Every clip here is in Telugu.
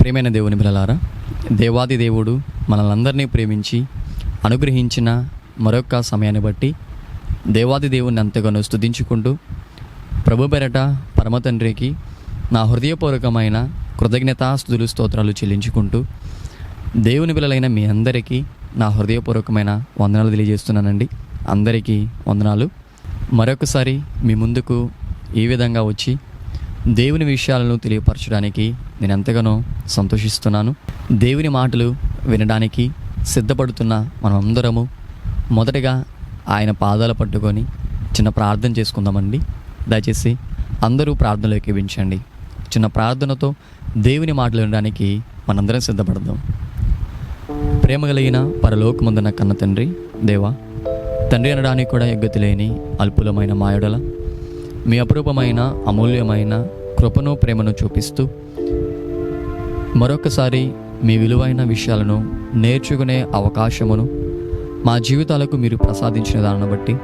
ప్రియమైన దేవుని పిల్లలారా దేవాది దేవుడు మనలందరినీ ప్రేమించి అనుగ్రహించిన మరొక సమయాన్ని బట్టి దేవాది దేవుణ్ణి అంతగానో స్థుతించుకుంటూ ప్రభు పెరట పరమతండ్రికి నా హృదయపూర్వకమైన కృతజ్ఞతాస్తుతులు స్తోత్రాలు చెల్లించుకుంటూ దేవుని పిల్లలైన మీ అందరికీ నా హృదయపూర్వకమైన వందనాలు తెలియజేస్తున్నానండి. అందరికీ వందనాలు. మరొకసారి మీ ముందుకు ఈ విధంగా వచ్చి దేవుని విషయాలను తెలియపరచడానికి నేను ఎంతగానో సంతోషిస్తున్నాను. దేవుని మాటలు వినడానికి సిద్ధపడుతున్న మనమందరము మొదటగా ఆయన పాదాలు పట్టుకొని చిన్న ప్రార్థన చేసుకుందామండి. దయచేసి అందరూ ప్రార్థనలో ఎక్కివించండి చిన్న ప్రార్థనతో దేవుని మాటలు వినడానికి మనందరం సిద్ధపడదాం. ప్రేమ కలిగిన పరలోకముందున కన్న తండ్రి దేవా తండ్రి అనడానికి కూడా ఎగ్గతి లేని అల్పులమైన మాయడల మీ అపురూపమైన అమూల్యమైన కృపను ప్రేమను చూపిస్తూ మరొకసారి మీ విలువైన విషయాలను నేర్చుకునే అవకాశమును మా జీవితాలకు మీరు ప్రసాదించిన దానిని బట్టి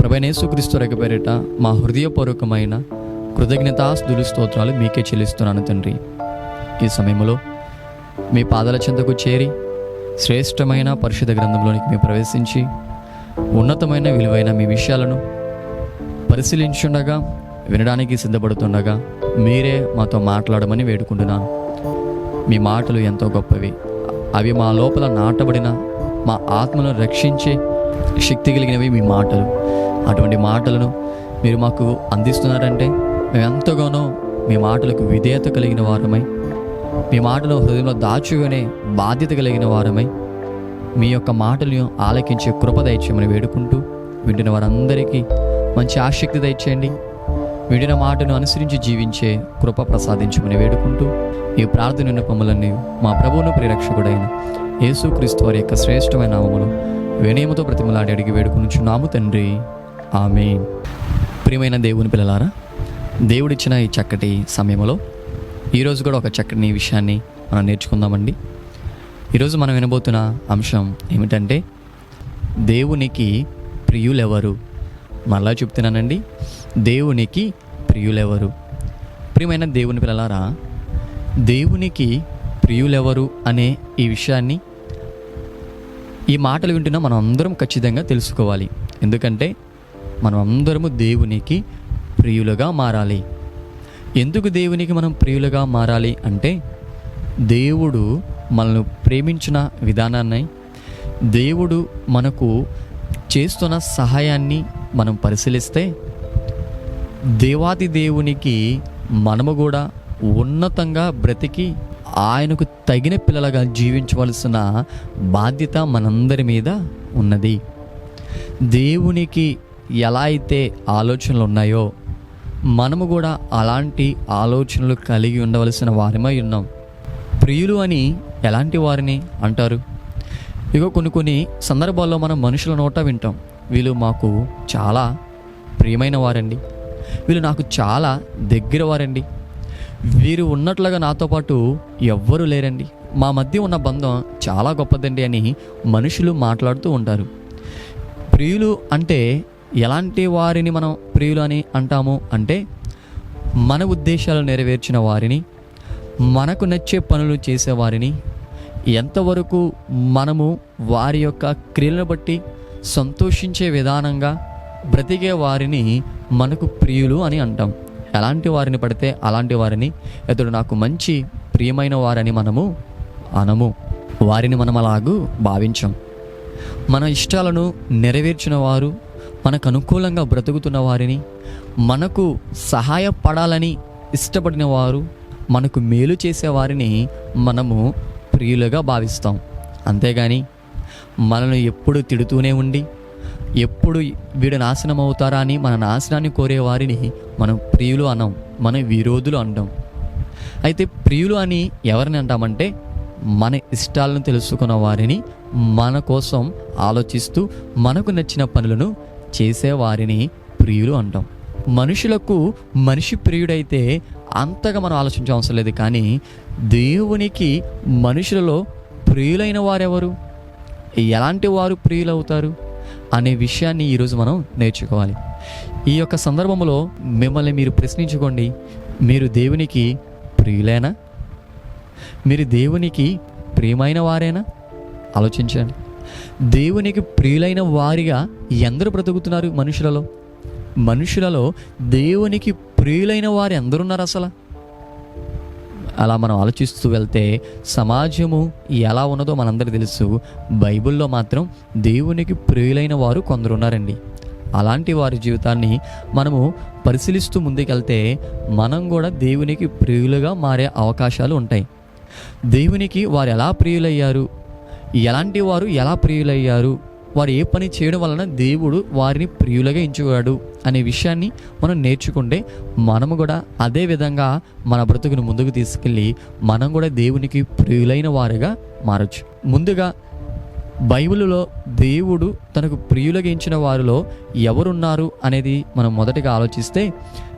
ప్రభనేసుక్రీస్తు రెగపేరిట మా హృదయపూర్వకమైన కృతజ్ఞతాస్తులు స్తోత్రాలు మీకే చెల్లిస్తున్నాను తండ్రి. ఈ సమయంలో మీ పాదాల చెంతకు చేరి శ్రేష్టమైన పరిశుద్ధ గ్రంథంలోనికి మేము ప్రవేశించి ఉన్నతమైన విలువైన మీ విషయాలను పరిశీలించుండగా వినడానికి సిద్ధపడుతుండగా మీరే మాతో మాట్లాడమని వేడుకుంటున్నాను. మీ మాటలు ఎంతో గొప్పవి. అవి మా లోపల నాటబడిన మా ఆత్మను రక్షించే శక్తి కలిగినవి మీ మాటలు. అటువంటి మాటలను మీరు మాకు అందిస్తున్నారంటే మేము ఎంతగానో మీ మాటలకు విధేయత కలిగిన వారమై మీ మాటలు హృదయంలో దాచుకునే బాధ్యత కలిగిన వారమై మీ యొక్క మాటలను ఆలకించే కృప దయచేయమని వేడుకుంటూ వింటున్న వారందరికీ మంచి ఆసక్తి దయచేయండి. విడిన మాటను అనుసరించి జీవించే కృప ప్రసాదించమని వేడుకుంటూ ఈ ప్రార్థన విన్నపములన్నీ మా ప్రభువును ప్రిరక్షకుడైన యేసుక్రీస్తు వారి యొక్క శ్రేష్టమైన నామములు వినయముతో ప్రతిమలాడి అడిగి వేడుకునుచున్నాము తండ్రి. ఆమె ప్రియమైన దేవుని పిల్లలారా దేవుడిచ్చిన ఈ చక్కటి సమయంలో ఈరోజు కూడా ఒక చక్కని విషయాన్ని మనం నేర్చుకుందామండి. ఈరోజు మనం వినబోతున్న అంశం ఏమిటంటే దేవునికి ప్రియులెవరు? మళ్ళా చెప్తున్నానండి దేవునికి ప్రియులెవరు? ప్రియమైన దేవుని పిల్లలారా దేవునికి ప్రియులెవరు అనే ఈ విషయాన్ని ఈ మాటలు వింటున్నా మనం అందరం ఖచ్చితంగా తెలుసుకోవాలి. ఎందుకంటే మనం అందరము దేవునికి ప్రియులుగా మారాలి. ఎందుకు దేవునికి మనం ప్రియులుగా మారాలి అంటే దేవుడు మనల్ని ప్రేమించిన విధానాన్ని దేవుడు మనకు చేస్తున్న సహాయాన్ని మనం పరిశీలిస్తే దేవాది దేవునికి మనము కూడా ఉన్నతంగా బ్రతికి ఆయనకు తగిన పిల్లలుగా జీవించవలసిన బాధ్యత మనందరి మీద ఉన్నది. దేవునికి ఎలా అయితే ఆలోచనలు ఉన్నాయో మనము కూడా అలాంటి ఆలోచనలు కలిగి ఉండవలసిన వారమై ఉన్నాం. ప్రియులు అని ఎలాంటి వారిని అంటారు? ఇగో కొన్ని కొన్ని సందర్భాల్లో మనం మనుషుల నోట వింటాం. వీళ్ళు మాకు చాలా ప్రియమైన వారండి. వీళ్ళు నాకు చాలా దగ్గర వారండి. వీరు ఉన్నట్లుగా నాతో పాటు ఎవ్వరూ లేరండి. మా మధ్య ఉన్న బంధం చాలా గొప్పదండి అని మనుషులు మాట్లాడుతూ ఉంటారు. ప్రియులు అంటే ఎలాంటి వారిని మనం ప్రియులు అని అంటాము అంటే మన ఉద్దేశాలు నెరవేర్చిన వారిని మనకు నచ్చే పనులు చేసేవారిని ఎంతవరకు మనము వారి యొక్క క్రియలను బట్టి సంతోషించే విధానంగా బ్రతికే వారిని మనకు ప్రియులు అని అంటాం. ఎలాంటి వారిని పడితే అలాంటి వారిని ఇతడు నాకు మంచి ప్రియమైన వారని మనము అనము. వారిని మనం అలాగూ భావించం. మన ఇష్టాలను నెరవేర్చిన వారు మనకు అనుకూలంగా బ్రతుకుతున్న వారిని మనకు సహాయపడాలని ఇష్టపడిన వారు మనకు మేలు చేసే వారిని మనము ప్రియులుగా భావిస్తాం. అంతేగాని మనల్ని ఎప్పుడు తిడుతూనే ఉండి ఎప్పుడు వీడు నాశనం అవుతారా అని మన నాశనాన్ని కోరే వారిని మనం ప్రియులు అనం మన విరోధులు అంటాం అయితే ప్రియులు అని ఎవరిని అంటామంటే మన ఇష్టాలను తెలుసుకున్న వారిని మన కోసం ఆలోచిస్తూ మనకు నచ్చిన పనులను చేసేవారిని ప్రియులు అంటాం. మనుషులకు మనిషి ప్రియుడైతే అంతగా మనం ఆలోచించే అవసరం లేదు కానీ దేవునికి మనుషులలో ప్రియులైన వారెవరు? ఎలాంటి వారు ప్రియులవుతారు? అనే విషయాన్ని ఈరోజు మనం నేర్చుకోవాలి. ఈ యొక్క సందర్భంలో మిమ్మల్ని మీరు ప్రశ్నించుకోండి. మీరు దేవునికి ప్రియులేనా? మీరు దేవునికి ప్రియమైన వారేనా? ఆలోచించండి. దేవునికి ప్రియులైన వారిగా ఎందరు బ్రతుకుతున్నారు మనుషులలో? మనుషులలో దేవునికి ప్రియులైన వారు ఎందరున్నారు అసలు? అలా మనం ఆలోచిస్తూ వెళ్తే సమాజము ఎలా ఉన్నదో మనందరికీ తెలుసు. బైబిల్లో మాత్రం దేవునికి ప్రియులైన వారు కొందరు ఉన్నారండి అలాంటి వారి జీవితాన్ని మనము పరిశీలిస్తూ ముందుకెళ్తే మనం కూడా దేవునికి ప్రియులుగా మారే అవకాశాలు ఉంటాయి. దేవునికి వారు ఎలా ప్రియులయ్యారు? ఎలాంటి వారు ఎలా ప్రియులయ్యారు? వారు ఏ పని చేయడం వలన దేవుడు వారిని ప్రియులుగా ఎంచుకోడు అనే విషయాన్ని మనం నేర్చుకుంటే మనము కూడా అదే విధంగా మన బ్రతుకును ముందుకు తీసుకెళ్ళి మనం కూడా దేవునికి ప్రియులైన వారుగా మారచ్చు. ముందుగా బైబిల్లో దేవుడు తనకు ప్రియులగించిన వారిలో ఎవరున్నారు అనేది మనం మొదటగా ఆలోచిస్తే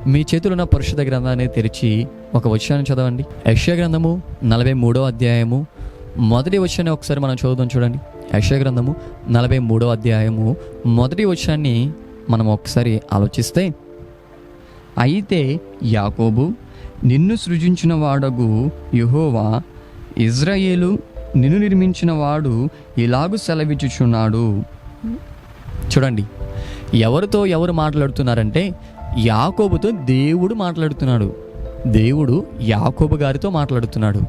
మీ చేతులున్న పరిశుద్ధ గ్రంథాన్ని తెరిచి ఒక వచనాన్ని చదవండి. యక్ష గ్రంథము నలభై మూడో అధ్యాయము మొదటి వచ్చాన్ని ఒకసారి మనం చదువుదాం చూడండి. యక్ష గ్రంథము నలభై మూడో అధ్యాయము మొదటి వచ్చాన్ని మనం ఒకసారి ఆలోచిస్తే అయితే యాకోబు నిన్ను సృజించిన వాడగు యుహోవా ఇజ్రాయేలు నిన్ను నిర్మించిన వాడు ఇలాగు సెలవిచ్చుచున్నాడు. చూడండి ఎవరితో ఎవరు మాట్లాడుతున్నారంటే యాకోబుతో దేవుడు మాట్లాడుతున్నాడు. దేవుడు యాకోబు గారితో మాట్లాడుతున్నాడు.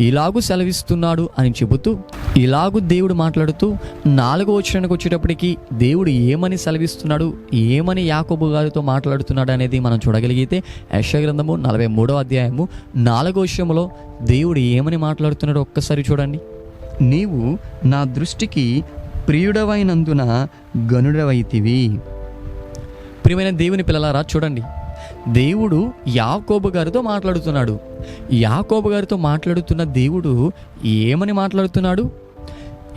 ఇలాగు సెలవిస్తున్నాడు అని చెబుతూ ఇలాగు దేవుడు మాట్లాడుతూ నాలుగో వచ్చడానికి వచ్చేటప్పటికి దేవుడు ఏమని సెలవిస్తున్నాడు ఏమని యాకోబు గారితో మాట్లాడుతున్నాడు అనేది మనం చూడగలిగితే యశ గ్రంథము నలభై మూడో అధ్యాయము నాలుగో విషయంలో దేవుడు ఏమని మాట్లాడుతున్నాడో ఒక్కసారి చూడండి. నీవు నా దృష్టికి ప్రియుడవైనందున గనుడవైతివి. ప్రియమైన దేవుని పిల్లలారా చూడండి. దేవుడు యాకోబు గారితో మాట్లాడుతున్నాడు. యాకోబు గారితో మాట్లాడుతున్న దేవుడు ఏమని మాట్లాడుతున్నాడు?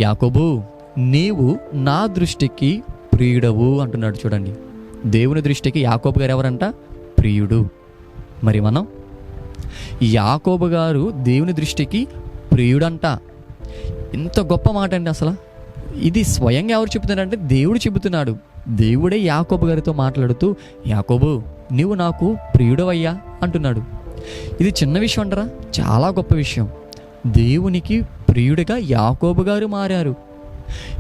యాకోబు నీవు నా దృష్టికి ప్రియుడవు అంటున్నాడు చూడండి. దేవుని దృష్టికి యాకోబు గారు ఎవరంట? ప్రియుడు. మరి మనం? యాకోబు గారు దేవుని దృష్టికి ప్రియుడంట. ఇంత గొప్ప మాట అండి అసలు. ఇది స్వయంగా ఎవరు చెబుతున్నారంటే దేవుడు చెబుతున్నాడు. దేవుడే యాకోబు గారితో మాట్లాడుతూ యాకోబు నీవు నాకు ప్రియుడవయ్యా అంటున్నాడు. ఇది చిన్న విషయం అంటారా? చాలా గొప్ప విషయం. దేవునికి ప్రియుడిగా యాకోబు గారు మారారు.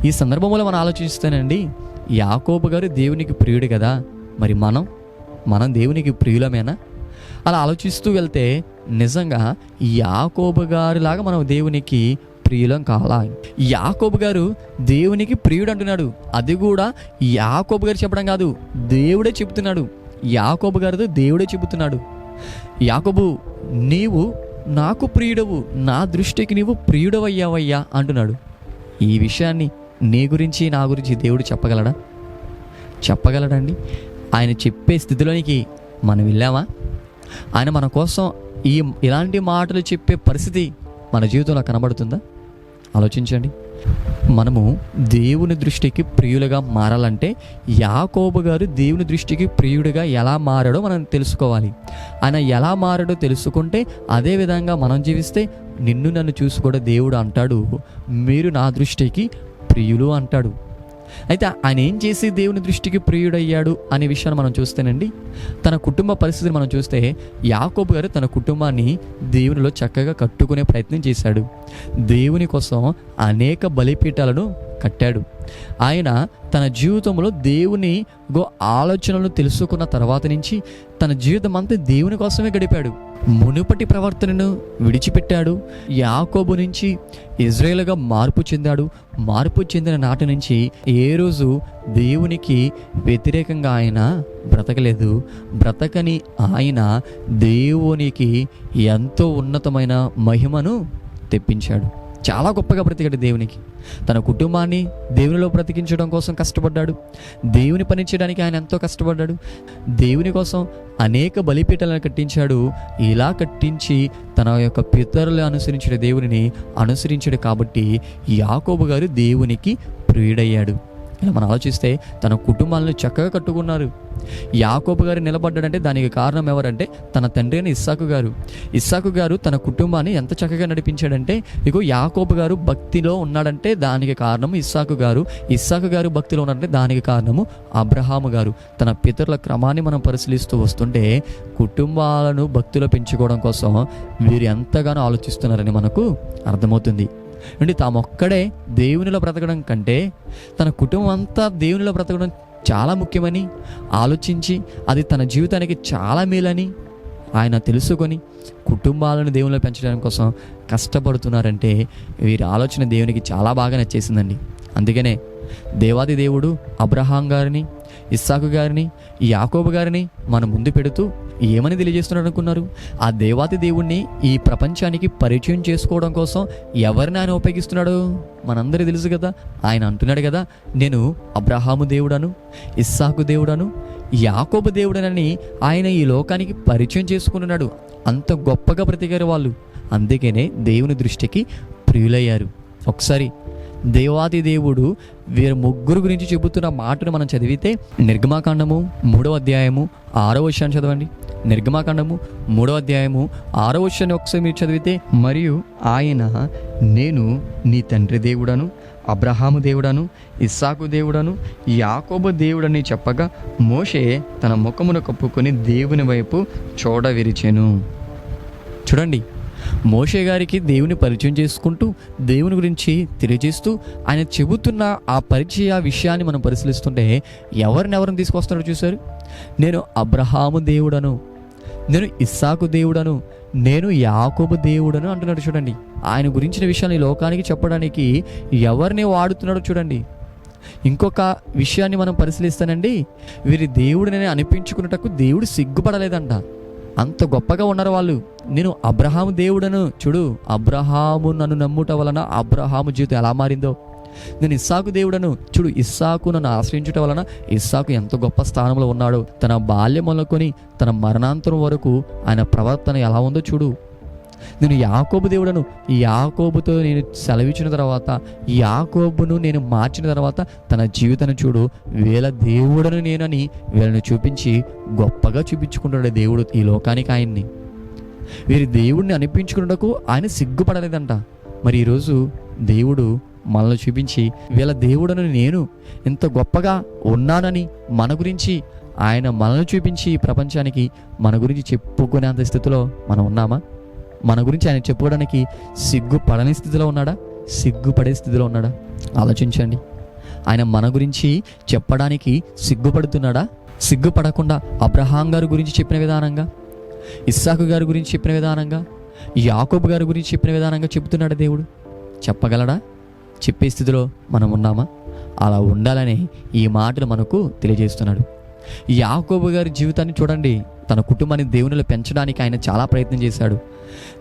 ఈ సందర్భంలో మనం ఆలోచిస్తానండి యాకోబు గారు దేవునికి ప్రియుడు కదా మరి మనం మనం దేవునికి ప్రియులమేనా? అలా ఆలోచిస్తూ వెళ్తే నిజంగా యాకోబు గారిలాగా మనం దేవునికి ప్రియులం కాలా యాకోబు గారు దేవునికి ప్రియుడు అంటున్నాడు అది కూడా యాకోబు గారు చెప్పడం కాదు దేవుడే చెబుతున్నాడు. యాకోబు గారితో దేవుడే చెబుతున్నాడు. యాకోబు నీవు నాకు ప్రియుడవు నా దృష్టికి నీవు ప్రియుడవయ్యావయ్యా అంటున్నాడు. ఈ విషయాన్ని నీ గురించి నా గురించి దేవుడు చెప్పగలడా? చెప్పగలడండి. ఆయన చెప్పే స్థితిలోనికి మనం వెళ్ళామా? ఆయన మన కోసం ఈ ఇలాంటి మాటలు చెప్పే పరిస్థితి మన జీవితంలో కనబడుతుందా? ఆలోచించండి. మనము దేవుని దృష్టికి ప్రియులుగా మారాలంటే యాకోబు గారు దేవుని దృష్టికి ప్రియుడిగా ఎలా మారాడో మనం తెలుసుకోవాలి. ఆయన ఎలా మారాడో తెలుసుకుంటే అదే విధంగా మనం జీవిస్తే నిన్ను నన్ను చూసి కూడా దేవుడు అంటాడు. మీరు నా దృష్టికి ప్రియులు అంటాడు. అయితే ఆయన ఏం చేసి దేవుని దృష్టికి ప్రియుడయ్యాడు అనే విషయాన్ని మనం చూస్తేనండి తన కుటుంబ పరిస్థితిని మనం చూస్తే యాకోబు గారు తన కుటుంబాన్ని దేవునిలో చక్కగా కట్టుకునే ప్రయత్నం చేశాడు. దేవుని కోసం అనేక బలిపీఠాలను కట్టాడు. ఆయన తన జీవితంలో దేవుని గో ఆలోచనలను తెలుసుకున్న తర్వాత నుంచి తన జీవితం అంతా దేవుని కోసమే గడిపాడు. మునుపటి ప్రవర్తనను విడిచిపెట్టాడు. యాకోబు నుంచి ఇజ్రాయేల్గా మార్పు చెందాడు. మార్పు చెందిన నాటి నుంచి ఏ రోజు దేవునికి వ్యతిరేకంగా ఆయన బ్రతకలేదు. బ్రతకని ఆయన దేవునికి ఎంతో ఉన్నతమైన మహిమను తెప్పించాడు. చాలా గొప్పగా బ్రతికాడు దేవునికి. తన కుటుంబాన్ని దేవునిలో బ్రతికించడం కోసం కష్టపడ్డాడు. దేవుని పని చేయడానికి ఆయన ఎంతో కష్టపడ్డాడు. దేవుని కోసం అనేక బలిపీఠాలను కట్టించాడు. ఇలా కట్టించి తన యొక్క పితరులు అనుసరించిన దేవునిని అనుసరించాడు కాబట్టి యాకోబు గారు దేవునికి ప్రియుడయ్యాడు. ఇలా మనం ఆలోచిస్తే తన కుటుంబాలను చక్కగా కట్టుకున్నారు. యాకోబు గారు నిలబడ్డాడంటే దానికి కారణం ఎవరంటే తన తండ్రి అయిన ఇస్సాకు గారు. ఇస్సాకు గారు తన కుటుంబాన్ని ఎంత చక్కగా నడిపించాడంటే ఇగో యాకోబు గారు భక్తిలో ఉన్నాడంటే దానికి కారణం ఇస్సాకు గారు. ఇస్సాకు గారు భక్తిలో ఉన్నాడంటే దానికి కారణము అబ్రహాము గారు. తన పితరుల క్రమాన్ని మనం పరిశీలిస్తూ వస్తుంటే కుటుంబాలను భక్తిలో పెంచుకోవడం కోసం వీరు ఎంతగానో ఆలోచిస్తున్నారని మనకు అర్థమవుతుంది. అంటే తామొక్కడే దేవునిలో బ్రతకడం కంటే తన కుటుంబం అంతా దేవునిలో బ్రతకడం చాలా ముఖ్యమని ఆలోచించి అది తన జీవితానికి చాలా మేలని ఆయన తెలుసుకొని కుటుంబాలను దేవునిలో పెంచడం కోసం కష్టపడుతున్నారంటే వీరి ఆలోచన దేవునికి చాలా బాగా నచ్చేసిందండి. అందుకనే దేవాది దేవుడు అబ్రహాం గారిని ఇస్సాకు గారిని యాకోబు గారిని మన ముందు పెడుతూ ఏమని తెలియజేస్తున్నాడు అనుకున్నారు ఆ దేవాతి దేవుణ్ణి ఈ ప్రపంచానికి పరిచయం చేసుకోవడం కోసం ఎవరిని ఆయన ఉపయోగిస్తున్నాడు? మనందరి తెలుసు కదా ఆయన అంటున్నాడు కదా నేను అబ్రహాము దేవుడను ఇస్సాకు దేవుడను యాకోబు దేవుడనని ఆయన ఈ లోకానికి పరిచయం చేసుకున్నాడు. అంత గొప్పగా బ్రతికారు వాళ్ళు. అందుకనే దేవుని దృష్టికి ప్రియులయ్యారు. ఒకసారి దేవాది దేవుడు వీరి ముగ్గురు గురించి చెబుతున్న మాటను మనం చదివితే నిర్గమాకాండము మూడవ అధ్యాయము ఆరో విషయాన్ని చదవండి. నిర్గమాకాండము మూడవ అధ్యాయము ఆరో విషయాన్ని ఒకసారి మీరు చదివితే మరియు ఆయన నేను నీ తండ్రి దేవుడను అబ్రహాము దేవుడను ఇస్సాకు దేవుడను యాకోబు దేవుడని చెప్పగా మోషే తన ముఖమును కప్పుకొని దేవుని వైపు చూడవిరిచెను. చూడండి మోషే గారికి దేవుని పరిచయం చేసుకుంటూ దేవుని గురించి తెలియజేస్తూ ఆయన చెబుతున్న ఆ పరిచయ విషయాన్ని మనం పరిశీలిస్తుంటే ఎవరిని ఎవరిని తీసుకొస్తున్నాడో చూశారు? నేను అబ్రహాము దేవుడను నేను ఇస్సాకు దేవుడను నేను యాకోబు దేవుడను అంటున్నాడు చూడండి. ఆయన గురించిన విషయాన్ని లోకానికి చెప్పడానికి ఎవరిని వాడుతున్నాడో చూడండి. ఇంకొక విషయాన్ని మనం పరిశీలిస్తానండి. వీరి దేవుడిని అనిపించుకున్నటకు దేవుడు సిగ్గుపడలేదంట. అంత గొప్పగా ఉన్నారు వాళ్ళు. నేను అబ్రహాము దేవుడను చూడు. అబ్రహాము నన్ను నమ్ముట వలన అబ్రహాము జీవితం ఎలా మారిందో. నేను ఇస్సాకు దేవుడను చూడు. ఇస్సాకు నన్ను ఆశ్రయించుట వలన ఇస్సాకు ఎంత గొప్ప స్థానంలో ఉన్నాడో. తన బాల్యం మొదలుకొని తన మరణాంతరం వరకు ఆయన ప్రవర్తన ఎలా ఉందో చూడు. నేను యాకోబు దేవుడను ఈ యాకోబుతో నేను సెలవిచ్చిన తర్వాత యాకోబును నేను మార్చిన తర్వాత తన జీవితాన్ని చూడు. వీళ్ళ దేవుడను నేనని వీళ్ళని చూపించి గొప్పగా చూపించుకుంటాడు దేవుడు ఈ లోకానికి ఆయన్ని. వీరి దేవుడిని అనిపించుకున్నటకు ఆయన సిగ్గుపడలేదంట. మరి ఈరోజు దేవుడు మనల్ని చూపించి వీళ్ళ దేవుడను నేను ఇంత గొప్పగా ఉన్నానని మన గురించి ఆయన మనల్ని చూపించి ప్రపంచానికి మన గురించి చెప్పుకునేంత స్థితిలో మనం ఉన్నామా? మన గురించి ఆయన చెప్పుకోవడానికి సిగ్గుపడని స్థితిలో ఉన్నాడా? సిగ్గుపడే స్థితిలో ఉన్నాడా? ఆలోచించండి. ఆయన మన గురించి చెప్పడానికి సిగ్గుపడుతున్నాడా? సిగ్గుపడకుండా అబ్రహాం గారి గురించి చెప్పిన విధానంగా? ఇస్సాకు గారి గురించి చెప్పిన విధానంగా యాకోబు గారి గురించి చెప్పిన విధానంగా చెబుతున్నాడు దేవుడు. చెప్పగలడా? చెప్పే స్థితిలో మనం ఉన్నామా? అలా ఉండాలని ఈ మాటలు మనకు తెలియజేస్తున్నాడు. యాకోబు గారి జీవితాన్ని చూడండి. తన కుటుంబాన్ని దేవునిలో పెంచడానికి ఆయన చాలా ప్రయత్నం చేశాడు.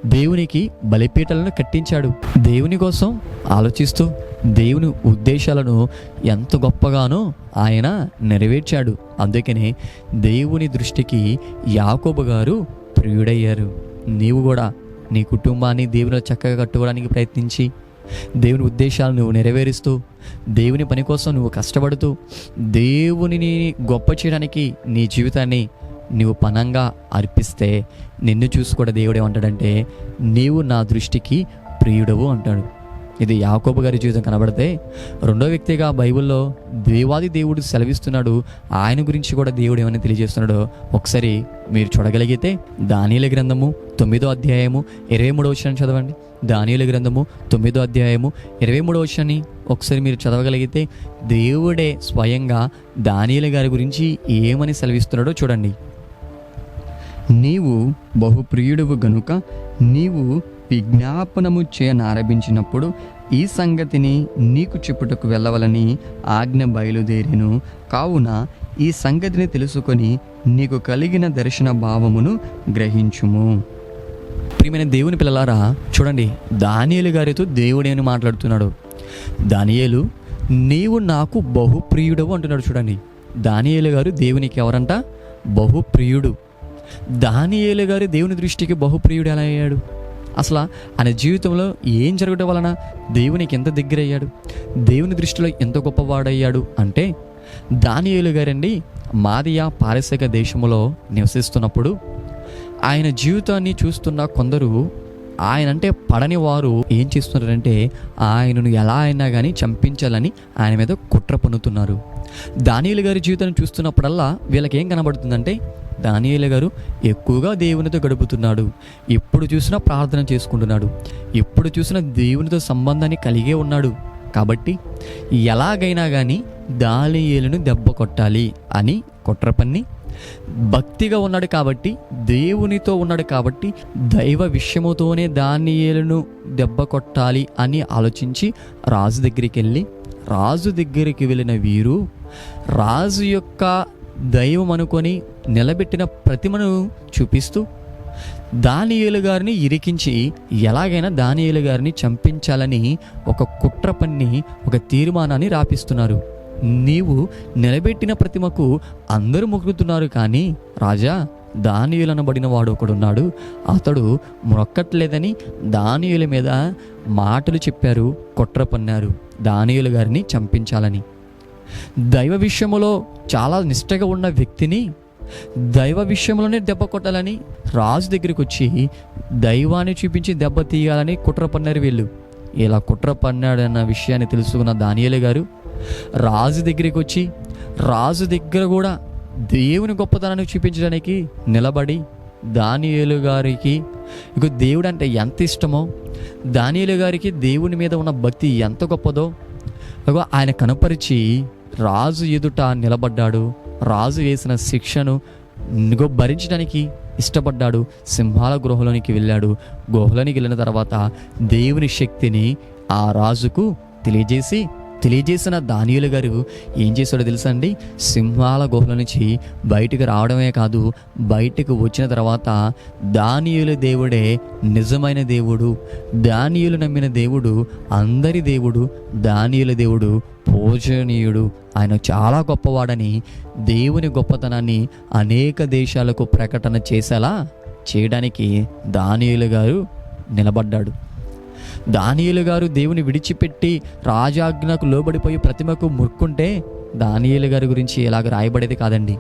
దేవునికి బలిపీటలను కట్టించాడు. దేవుని కోసం ఆలోచిస్తూ దేవుని ఉద్దేశాలను ఎంత గొప్పగానో ఆయన నెరవేర్చాడు. అందుకనే దేవుని దృష్టికి యాకోబు గారు ప్రియుడయ్యారు. నీవు కూడా నీ కుటుంబాన్ని దేవునిలో చక్కగా కట్టుకోవడానికి ప్రయత్నించి దేవుని ఉద్దేశాలు నువ్వు నెరవేరుస్తూ దేవుని పని కోసం నువ్వు కష్టపడుతూ దేవునిని గొప్ప చేయడానికి నీ జీవితాన్ని నువ్వు పనంగా అర్పిస్తే నిన్ను చూసి కూడా దేవుడు ఏమంటాడంటే నీవు నా దృష్టికి ప్రియుడవు అంటాడు. ఇది యాకోబు గారి జీవితం కనబడితే రెండో వ్యక్తిగా బైబిల్లో దేవాది దేవుడు సెలవిస్తున్నాడు ఆయన గురించి కూడా దేవుడు ఏమని తెలియజేస్తున్నాడో ఒకసారి మీరు చూడగలిగితే దానిల గ్రంథము తొమ్మిదో అధ్యాయము ఇరవై మూడో వచ్చాన్ని చదవండి. దానిల గ్రంథము తొమ్మిదో అధ్యాయము ఇరవై మూడో వచ్చాన్ని ఒకసారి మీరు చదవగలిగితే దేవుడే స్వయంగా దానిల గారి గురించి ఏమని సెలవిస్తున్నాడో చూడండి. నీవు బహుప్రియుడువు గనుక నీవు విజ్ఞాపనము చేయనారంభించినప్పుడు ఈ సంగతిని నీకు చెప్పుటకు వెళ్ళవలని ఆజ్ఞ బయలుదేరిను. కావున ఈ సంగతిని తెలుసుకొని నీకు కలిగిన దర్శన భావమును గ్రహించుము. ప్రియమైన దేవుని పిల్లలారా చూడండి దానియేలు గారితో దేవుడేని మాట్లాడుతున్నాడు? దానియేలు నీవు నాకు బహుప్రియుడవు అంటున్నాడు చూడండి. దానియేలు గారు దేవునికి ఎవరంట? బహుప్రియుడు. దానియేలు గారు దేవుని దృష్టికి బహుప్రియుడు ఎలా అయ్యాడు? అసలు ఆయన జీవితంలో ఏం జరగడం వలన దేవునికి ఎంత దగ్గర అయ్యాడు దేవుని దృష్టిలో ఎంత గొప్పవాడయ్యాడు అంటే దానియేలు గారండి మాదియా పారసిక దేశంలో నివసిస్తున్నప్పుడు ఆయన జీవితాన్ని చూస్తున్న కొందరు ఆయన అంటే పడని వారు ఏం చేస్తున్నారంటే ఆయనను ఎలా అయినా కానీ చంపించాలని ఆయన మీద కుట్ర పన్నుతున్నారు. దానియులు గారి జీవితాన్ని చూస్తున్నప్పుడల్లా వీళ్ళకి ఏం కనబడుతుందంటే దానియలు గారు ఎక్కువగా దేవునితో గడుపుతున్నాడు. ఎప్పుడు చూసినా ప్రార్థన చేసుకుంటున్నాడు. ఎప్పుడు చూసినా దేవునితో సంబంధాన్ని కలిగే ఉన్నాడు. కాబట్టి ఎలాగైనా కానీ దానియేలును దెబ్బ కొట్టాలి అని కుట్ర పన్ని భక్తిగా ఉన్నాడు కాబట్టి దేవునితో ఉన్నాడు కాబట్టి దైవ విషయముతోనే దానియేలును దెబ్బ కొట్టాలి అని ఆలోచించి రాజు దగ్గరికి వెళ్ళి రాజు దగ్గరికి వెళ్ళిన వీరు రాజు యొక్క దైవం అనుకొని నిలబెట్టిన ప్రతిమను చూపిస్తూ దానియేలు గారిని ఇరికించి ఎలాగైనా దానియేలు గారిని చంపించాలని ఒక కుట్ర పన్ని ఒక తీర్మానాన్ని రాపిస్తున్నారు. నీవు నిలబెట్టిన ప్రతిమకు అందరూ మొక్కుతున్నారు కానీ రాజా దానియులనబడిన వాడు ఒకడున్నాడు. అతడు మొక్కట్లేదని దానియుల మీద మాటలు చెప్పారు కుట్ర పన్నారు దానియులు గారిని చంపించాలని. దైవ విషయములో చాలా నిష్టగా ఉన్న వ్యక్తిని దైవ విషయంలోనే దెబ్బ కొట్టాలని రాజు దగ్గరికి వచ్చి దైవాన్ని చూపించి దెబ్బ తీయాలని కుట్ర పన్నారు వీళ్ళు. ఇలా కుట్ర పన్నాడన్న విషయాన్ని తెలుసుకున్న దానియేలు గారు రాజు దగ్గరికి వచ్చి రాజు దగ్గర కూడా దేవుని గొప్పతనాన్ని చూపించడానికి నిలబడి దానియేలు గారికి ఇక దేవుడు అంటే ఎంత ఇష్టమో దానియేలు గారికి దేవుని మీద ఉన్న భక్తి ఎంత గొప్పదో ఆయన కనపరిచి రాజు ఎదుట నిలబడ్డాడు. రాజు వేసిన శిక్షను భరించడానికి ఇష్టపడ్డాడు. సింహాల గృహలోనికి వెళ్ళాడు. గుహలోనికి వెళ్ళిన తర్వాత దేవుని శక్తిని ఆ రాజుకు తెలియజేసి తెలియజేసిన దానియులు గారు ఏం చేశాడో తెలుసా అండి? సింహాల గుహల నుంచి బయటకు రావడమే కాదు బయటకు వచ్చిన తర్వాత దానియుల దేవుడే నిజమైన దేవుడు దానియులు నమ్మిన దేవుడు అందరి దేవుడు దానియుల దేవుడు పూజనీయుడు. ఆయన చాలా గొప్పవాడని దేవుని గొప్పతనాన్ని అనేక దేశాలకు ప్రకటన చేసేలా చేయడానికి దానియులు గారు నిలబడ్డాడు. దానియలు గారు దేవుని విడిచిపెట్టి రాజాజ్ఞకు లోబడిపోయి ప్రతిమకు మురుక్కుంటే దానియేలు గారి గురించి ఎలాగ రాయబడేది కాదండి.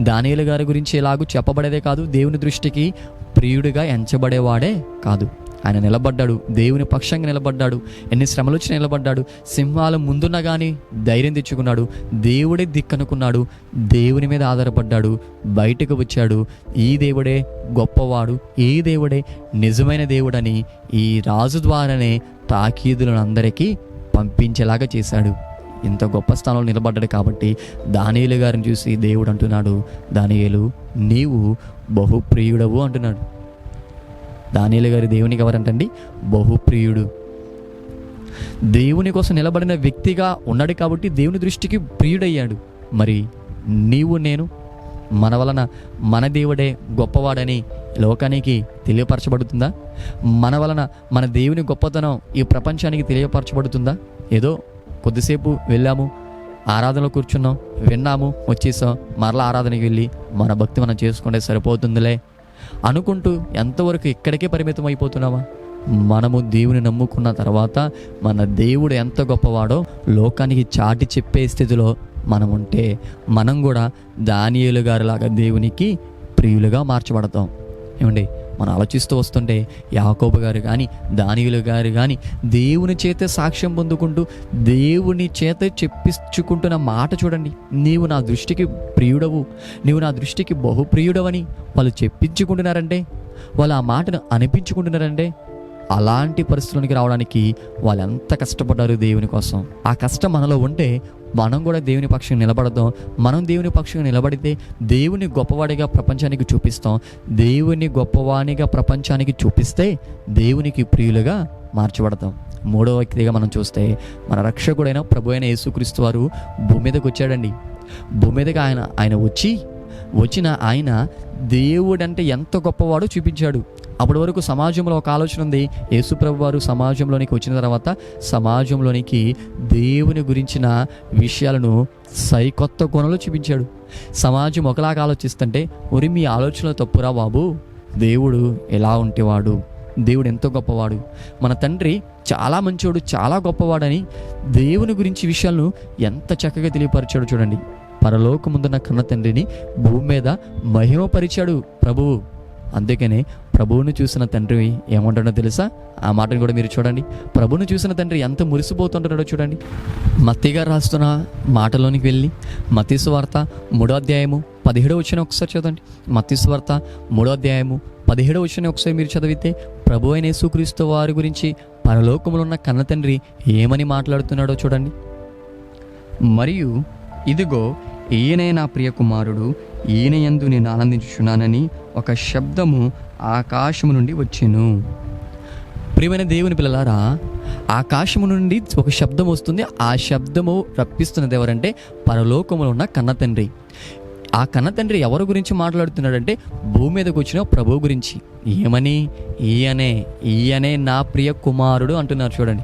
దానియేలు గారి గురించి ఎలాగూ చెప్పబడేదే కాదు దేవుని దృష్టికి ప్రియుడిగా ఎంచబడేవాడే కాదు. ఆయన నిలబడ్డాడు దేవుని పక్షంగా నిలబడ్డాడు ఎన్ని శ్రమలు వచ్చి నిలబడ్డాడు సింహాలు ముందున్న కానీ ధైర్యం తెచ్చుకున్నాడు దేవుడే దిక్కనుకున్నాడు దేవుని మీద ఆధారపడ్డాడు బయటకు వచ్చాడు. ఈ దేవుడే గొప్పవాడు ఈ దేవుడే నిజమైన దేవుడని ఈ రాజు ద్వారానే తాకీదులను అందరికీ పంపించేలాగా చేశాడు. ఇంత గొప్ప స్థానంలో నిలబడ్డాడు కాబట్టి దానియేలు గారిని చూసి దేవుడు అంటున్నాడు దానియేలు నీవు బహుప్రియుడవు అంటున్నాడు. దానియలు గారి దేవునికి ఎవరంటండి? బహుప్రియుడు. దేవుని కోసం నిలబడిన వ్యక్తిగా ఉన్నాడు కాబట్టి దేవుని దృష్టికి ప్రియుడయ్యాడు. మరి నీవు నేను మన వలన మన దేవుడే గొప్పవాడని లోకానికి తెలియపరచబడుతుందా? మన వలన మన దేవుని గొప్పతనం ఈ ప్రపంచానికి తెలియపరచబడుతుందా? ఏదో కొద్దిసేపు వెళ్ళాము ఆరాధనలో కూర్చున్నాం విన్నాము వచ్చేసాం మరలా ఆరాధనకి వెళ్ళి మన భక్తి మనం చేసుకుంటే సరిపోతుందిలే అనుకుంటూ ఎంతవరకు ఇక్కడికే పరిమితం అయిపోతున్నావా? మనము దేవుని నమ్ముకున్న తర్వాత మన దేవుడు ఎంత గొప్పవాడో లోకానికి చాటి చెప్పే స్థితిలో మనం ఉంటే మనం కూడా దానియేలు గారిలాగా దేవునికి ప్రియులుగా మార్చబడతాం. ఏమండి? మనం ఆలోచిస్తూ వస్తుంటే యాకోబు గారు కానీ దానియులు గారు కానీ దేవుని చేత సాక్ష్యం పొందుకుంటూ దేవుని చేత చెప్పించుకుంటున్న మాట చూడండి. నీవు నా దృష్టికి ప్రియుడవు. నీవు నా దృష్టికి బహుప్రియుడవని వాళ్ళు చెప్పించుకుంటున్నారంటే వాళ్ళు ఆ మాటను అనిపించుకుంటున్నారంటే అలాంటి పరిస్థితులకి రావడానికి వాళ్ళు ఎంత కష్టపడ్డారు దేవుని కోసం. ఆ కష్టం మనలో ఉంటే మనం కూడా దేవుని పక్షం నిలబడదాం. మనం దేవుని పక్షం నిలబడితే దేవుని గొప్పవాడిగా ప్రపంచానికి చూపిస్తాం. దేవుని గొప్పవాడిగా ప్రపంచానికి చూపిస్తే దేవునికి ప్రియులుగా మార్చబడతాం. మూడవ వ్యక్తిగా మనం చూస్తే మన రక్షకుడైన ప్రభు అయిన యేసుక్రీస్తు వారు భూమి మీదకి వచ్చాడండి. భూమి మీదకి ఆయన ఆయన వచ్చి వచ్చిన ఆయన దేవుడంటే ఎంత గొప్పవాడో చూపించాడు. అప్పటి వరకు సమాజంలో ఒక ఆలోచన ఉంది. యేసుప్రభు వారు సమాజంలోనికి వచ్చిన తర్వాత సమాజంలోనికి దేవుని గురించిన విషయాలను సరికొత్త కోణంలో చూపించాడు. సమాజం ఒకలాగా ఆలోచిస్తుంటే ఒరి మీ ఆలోచనలు తప్పురా బాబు? దేవుడు ఎలా ఉంటేవాడు? దేవుడు ఎంతో గొప్పవాడు. మన తండ్రి చాలా మంచోడు చాలా గొప్పవాడని దేవుని గురించి విషయాలను ఎంత చక్కగా తెలియపరిచాడు చూడండి. పరలోకముందున్న కన్న తండ్రిని భూమి మీద మహిమపరిచాడు ప్రభువు. అందుకనే ప్రభువును చూసిన తండ్రి ఏమంటాడో తెలుసా? ఆ మాటను కూడా మీరు చూడండి. ప్రభువును చూసిన తండ్రి ఎంత మురిసిపోతుంటాడో చూడండి. మత్తిగా రాస్తున్న మాటలోనికి వెళ్ళి మతీసు వార్త మూడో అధ్యాయము పదిహేడో వచ్చిన ఒకసారి చదవండి. మతీసు వార్త మూడో అధ్యాయము పదిహేడో వచ్చిన ఒకసారి మీరు చదివితే ప్రభు అయిన యేసుక్రీస్తు వారి గురించి పరలోకములో ఉన్న కన్న తండ్రి ఏమని మాట్లాడుతున్నాడో చూడండి. మరియు ఇదిగో ఈయనే నా ప్రియ కుమారుడు ఈయన యందు నేను ఆనందించుచున్నానని ఒక శబ్దము ఆకాశము నుండి వచ్చెను. ప్రియమైన దేవుని పిల్లలారా ఆకాశము నుండి ఒక శబ్దం వస్తుంది. ఆ శబ్దము రప్పిస్తున్నది ఎవరంటే పరలోకములో ఉన్న కన్న తండ్రి ఆ కన్న తండ్రి ఎవరి గురించి మాట్లాడుతున్నాడంటే భూమి మీదకు వచ్చిన ప్రభువు గురించి. ఏమని ఈయనే ఈయనే నా ప్రియ కుమారుడు అంటున్నారు చూడండి.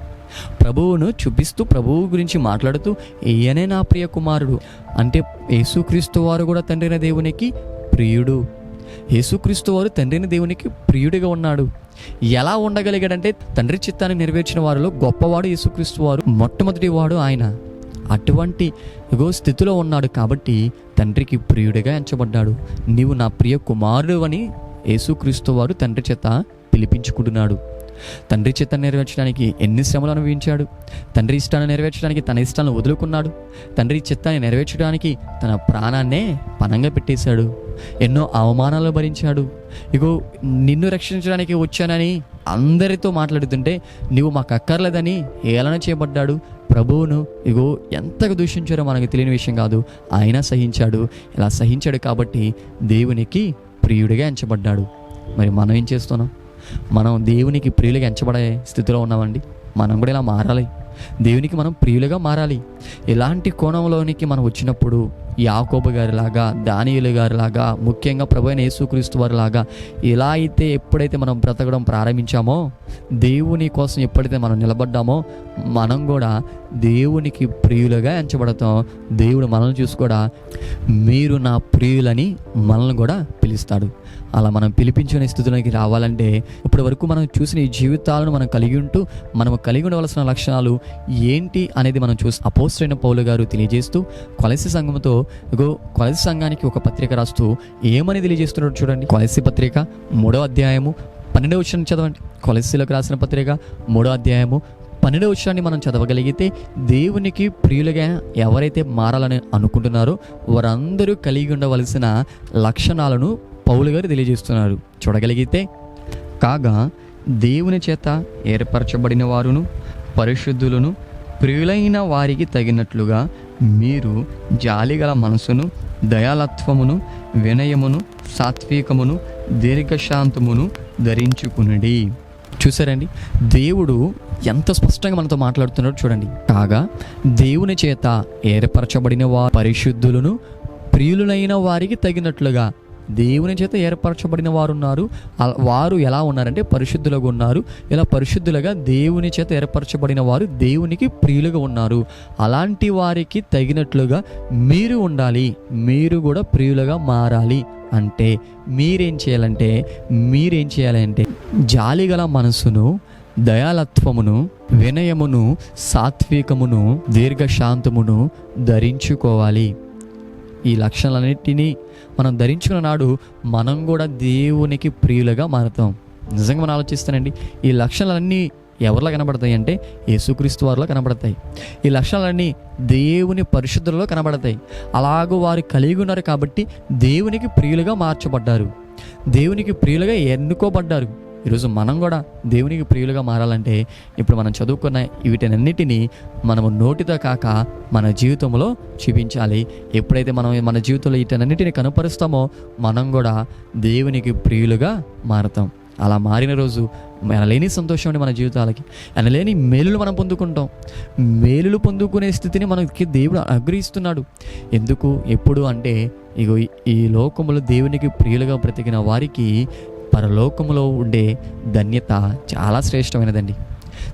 ప్రభువును చూపిస్తూ ప్రభువు గురించి మాట్లాడుతూ ఈయనే నా ప్రియ కుమారుడు. అంటే యేసుక్రీస్తు వారు కూడా తండ్రిన దేవునికి ప్రియుడు. యేసుక్రీస్తు వారు తండ్రిని దేవునికి ప్రియుడిగా ఉన్నాడు. ఎలా ఉండగలిగాడంటే తండ్రి చిత్తాన్ని నెరవేర్చిన వారిలో గొప్పవాడు యేసుక్రీస్తు వారు మొట్టమొదటి వాడు ఆయన. అటువంటి ఇగో స్థితిలో ఉన్నాడు కాబట్టి తండ్రికి ప్రియుడిగా ఎంచబడ్డాడు. నీవు నా ప్రియ కుమారుడు అని యేసుక్రీస్తు వారు తండ్రి చేత పిలిపించుకుంటున్నాడు. తండ్రి చిత్తాన్ని నెరవేర్చడానికి ఎన్ని శ్రమలు అనుభవించాడు? తండ్రి ఇష్టాన్ని నెరవేర్చడానికి తన ఇష్టాలను వదులుకున్నాడు. తండ్రి చిత్తాన్ని నెరవేర్చడానికి తన ప్రాణాన్నే పనంగా పెట్టేశాడు. ఎన్నో అవమానాలు భరించాడు. ఇగో నిన్ను రక్షించడానికి వచ్చానని అందరితో మాట్లాడుతుంటే నీవు మాకు అక్కర్లేదని ఏలన చేయబడ్డాడు. ప్రభువును ఇగో ఎంతగా దూషించారో మనకు తెలియని విషయం కాదు. ఆయన సహించాడు. ఇలా సహించాడు కాబట్టి దేవునికి ప్రియుడిగా ఎంచబడ్డాడు. మరి మనం ఏం చేస్తున్నాం? మనం దేవునికి ప్రియులుగా ఎంచబడే స్థితిలో ఉన్నామండి. మనం కూడా ఇలా మారాలి. దేవునికి మనం ప్రియులుగా మారాలి. ఇలాంటి కోణంలోనికి మనం వచ్చినప్పుడు యాకోబు గారిలాగా దానియులు గారిలాగా ముఖ్యంగా ప్రభు అయిన యేసుక్రీస్తు వారిలాగా ఇలా అయితే ఎప్పుడైతే మనం బ్రతకడం ప్రారంభించామో దేవుని కోసం ఎప్పుడైతే మనం నిలబడ్డామో మనం కూడా దేవునికి ప్రియులుగా ఎంచబడతాం. దేవుడు మనల్ని చూసి కూడా మీరు నా ప్రియులని మనల్ని కూడా పిలుస్తాడు. అలా మనం పిలిపించిన స్థితిలోకి రావాలంటే ఇప్పటి వరకు మనం చూసిన ఈ జీవితాలను మనం కలిగి ఉంటూ మనం కలిగి ఉండవలసిన లక్షణాలు ఏంటి అనేది మనం చూసి అపోస్టైన పౌలు గారు తెలియజేస్తూ కొలసి సంఘంతో ఇగో కొలసి సంఘానికి ఒక పత్రిక రాస్తూ ఏమని తెలియజేస్తున్నాడు చూడండి. కొలసి పత్రిక మూడో అధ్యాయము పన్నెండవ వచ్చిన చదవండి. కొలసిలకు రాసిన పత్రిక మూడో అధ్యాయము పన్నెండవ వచ్చాన్ని మనం చదవగలిగితే దేవునికి ప్రియులుగా ఎవరైతే మారాలని అనుకుంటున్నారో వారందరూ కలిగి ఉండవలసిన లక్షణాలను పౌలు గారు తెలియజేస్తున్నారు. చూడగలిగితే కాగా దేవుని చేత ఏర్పరచబడిన వారును పరిశుద్ధులను ప్రియులైన వారికి తగినట్లుగా మీరు జాలిగల మనసును దయాలత్వమును వినయమును సాత్వికమును దీర్ఘశాంతమును ధరించుకునడి. చూసారండి? దేవుడు ఎంత స్పష్టంగా మనతో మాట్లాడుతున్నాడు చూడండి. కాగా దేవుని చేత ఏర్పరచబడిన వారి పరిశుద్ధులను ప్రియులైన వారికి తగినట్లుగా దేవుని చేత ఏర్పరచబడిన వారు ఉన్నారు వారు ఎలా ఉన్నారంటే పరిశుద్ధులుగా ఉన్నారు. ఇలా పరిశుద్ధులుగా దేవుని చేత ఏర్పరచబడిన వారు దేవునికి ప్రియులుగా ఉన్నారు. అలాంటి వారికి తగినట్లుగా మీరు ఉండాలి. మీరు కూడా ప్రియులుగా మారాలి. అంటే మీరేం చేయాలంటే మీరేం చేయాలంటే జాలిగల మనసును దయాలత్వమును వినయమును సాత్వికమును దీర్ఘశాంతమును ధరించుకోవాలి. ఈ లక్షణాలన్నిటినీ మనం ధరించుకున్న నాడు మనం కూడా దేవునికి ప్రియులుగా మారుతాం. నిజంగా మనం ఆలోచిస్తానండి ఈ లక్షణాలన్నీ ఎవరిలో కనబడతాయి అంటే యేసుక్రీస్తు వారిలో కనబడతాయి. ఈ లక్షణాలన్నీ దేవుని పరిశుద్ధులలో కనబడతాయి. అలాగూ వారు కలిగి ఉన్నారు కాబట్టి దేవునికి ప్రియులుగా మార్చబడ్డారు. దేవునికి ప్రియులుగా ఎన్నుకోబడ్డారు. ఈరోజు మనం కూడా దేవునికి ప్రియులుగా మారాలంటే ఇప్పుడు మనం చదువుకున్న వీటినన్నిటినీ మనము నోటితో కాక మన జీవితంలో చూపించాలి. ఎప్పుడైతే మనం మన జీవితంలో వీటన్నిటిని కనపరుస్తామో మనం కూడా దేవునికి ప్రియులుగా మారుతాం. అలా మారిన రోజు అనలేని సంతోషం అండి మన జీవితాలకి. అనలేని మేలులు మనం పొందుకుంటాం. మేలులు పొందుకునే స్థితిని మనకి దేవుడు అనుగ్రహిస్తున్నాడు. ఎందుకు? ఎప్పుడు అంటే ఇగో ఈ- ఈ లోకములో దేవునికి ప్రియులుగా బ్రతికిన వారికి పరలోకములో ఉండే ధన్యత చాలా శ్రేష్టమైనదండి.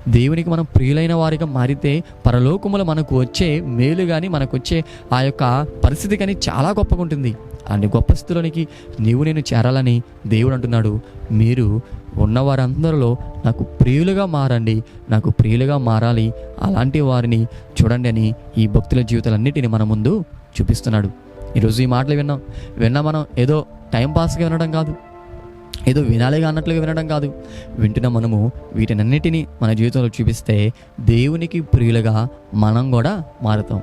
దేవునికి మనం ప్రియులైన వారిగా మారితే పరలోకములో మనకు వచ్చే మేలు కానీ మనకు వచ్చే ఆ యొక్క పరిస్థితి కానీ చాలా గొప్పగా ఉంటుంది అన్ని గొప్ప స్థితిలోనికి నీవు నేను చేరాలని దేవుడు అంటున్నాడు. మీరు ఉన్నవారందరిలో నాకు ప్రియులుగా మారండి నాకు ప్రియులుగా మారాలి. అలాంటి వారిని చూడండి అని ఈ భక్తుల జీవితాలన్నిటిని మన ముందు చూపిస్తున్నాడు. ఈరోజు ఈ మాటలు విన్నాం. విన్నా మనం ఏదో టైంపాస్గా వినడం కాదు. ఏదో వినాలిగా అన్నట్లుగా వినడం కాదు. వింటున్న మనము వీటినన్నిటినీ మన జీవితంలో చూపిస్తే దేవునికి ప్రియులుగా మనం కూడా మారుతాం.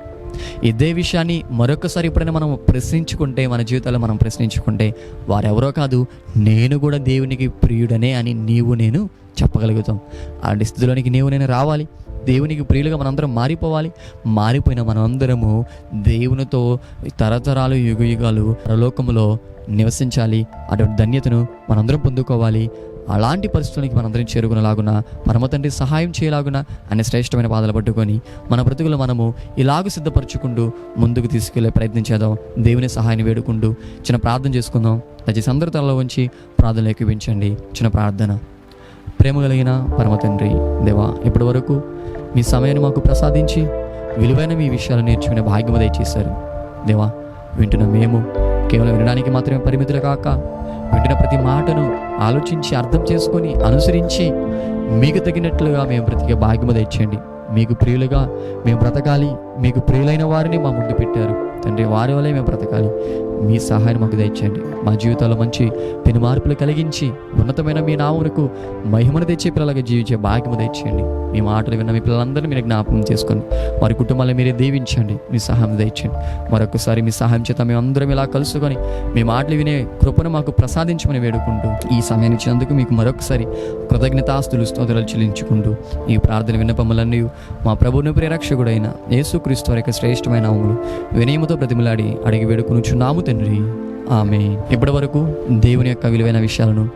ఇదే విషయాన్ని మరొకసారి ఎప్పుడైనా మనం ప్రశ్నించుకుంటే మన జీవితాల్లో మనం ప్రశ్నించుకుంటే వారెవరో కాదు నేను కూడా దేవునికి ప్రియుడనే అని నీవు నేను చెప్పగలుగుతాం. అలాంటి స్థితిలోనికి నీవు నేను రావాలి. దేవునికి ప్రియులుగా మనందరం మారిపోవాలి. మారిపోయిన మనందరము దేవునితో తరతరాలు యుగ యుగాలు పరలోకములో నివసించాలి. అటువంటి ధన్యతను మనందరం పొందుకోవాలి. అలాంటి పరిస్థితులకి మనందరం చేరుకునేలాగున పరమతండ్రి సహాయం చేయలాగున అనే శ్రేష్టమైన బాధలు పట్టుకొని మన బ్రతుకులు మనము ఇలాగ సిద్ధపరచుకుంటూ ముందుకు తీసుకెళ్ళే ప్రయత్నం చేద్దాం. దేవుని సహాయాన్ని వేడుకుంటూ చిన్న ప్రార్థన చేసుకుందాం. దయచేసి అందరి తలలో ఉంచి ప్రార్థనలు ఎక్కిపించండి చిన్న ప్రార్థన. ప్రేమ కలిగిన పరమతండ్రి దేవా ఇప్పటి వరకు మీ సమయాన్ని మాకు ప్రసాదించి విలువైన మీ విషయాలు నేర్చుకునే భాగ్యము దయచేశారు. దేవా వింటున్న మేము కేవలం వినడానికి మాత్రమే పరిమితులు కాక వింటున్న ప్రతి మాటను ఆలోచించి అర్థం చేసుకొని అనుసరించి మీకు తగినట్లుగా మేము బ్రతికే భాగ్యము దయచేయండి. మీకు ప్రియులుగా మేము బ్రతకాలి మీకు ప్రియులైన వారిని మా ముందు పెట్టారు. తండ్రి వారి వల్లే మేము బ్రతకాలి. మీ సహాయం మాకు దయచేయండి. మా జీవితాల్లో మంచి పెను మార్పులు కలిగించి ఉన్నతమైన మీ నామునకు మహిమను తెచ్చే పిల్లలకు జీవించే భాగ్యము దయచేయండి. మీ మాటలు విన్న మీ పిల్లలందరినీ మీరు జ్ఞాపకం చేసుకొని వారి కుటుంబాలను మీరే దీవించండి. మీ సహాయం దయచేయండి. మరొకసారి మీ సహాయం చేత మేమందరం ఇలా కలుసుకొని మీ మాటలు వినే కృపను మాకు ప్రసాదించమని వేడుకుంటూ ఈ సమయాన్ని ఇచ్చినందుకు మీకు మరొకసారి కృతజ్ఞతాస్తులు స్తోత్రాలు చెల్లించుకుంటూ ఈ ప్రార్థన విన్నపములన్నీ మా ప్రభుని ప్రేరక్షకుడైన యేసుక్రీస్తు వారి యొక్క శ్రేష్టమైన నామములు వినయముతో ప్రతిమలాడి అడిగి వేడుకునుచున్నాము. తండ్రి. ఆమె ఇప్పటి వరకు దేవుని యొక్క విలువైన విషయాలను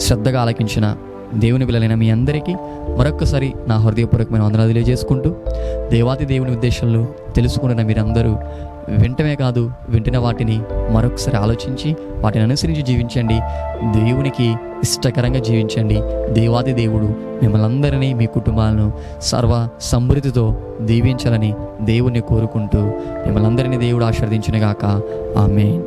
శ్రద్ధగా ఆలకించిన దేవుని పిల్లలైన మీ అందరికీ మరొక్కసారి నా హృదయపూర్వకమైన వందనాలు తెలియజేసుకుంటూ దేవాతి దేవుని ఉద్దేశంలో తెలుసుకున్న మీరందరూ వింటమే కాదు వింటున్న వాటిని మరొకసారి ఆలోచించి వాటిని అనుసరించి జీవించండి. దేవునికి ఇష్టకరంగా జీవించండి. దేవాది దేవుడు మిమ్మల్ని అందరినీ మీ కుటుంబాలను సర్వ సమృద్ధితో దీవించాలని దేవుణ్ణి కోరుకుంటూ మిమ్మల్ని అందరినీ దేవుడు ఆశీర్వదించినగాక. ఆమె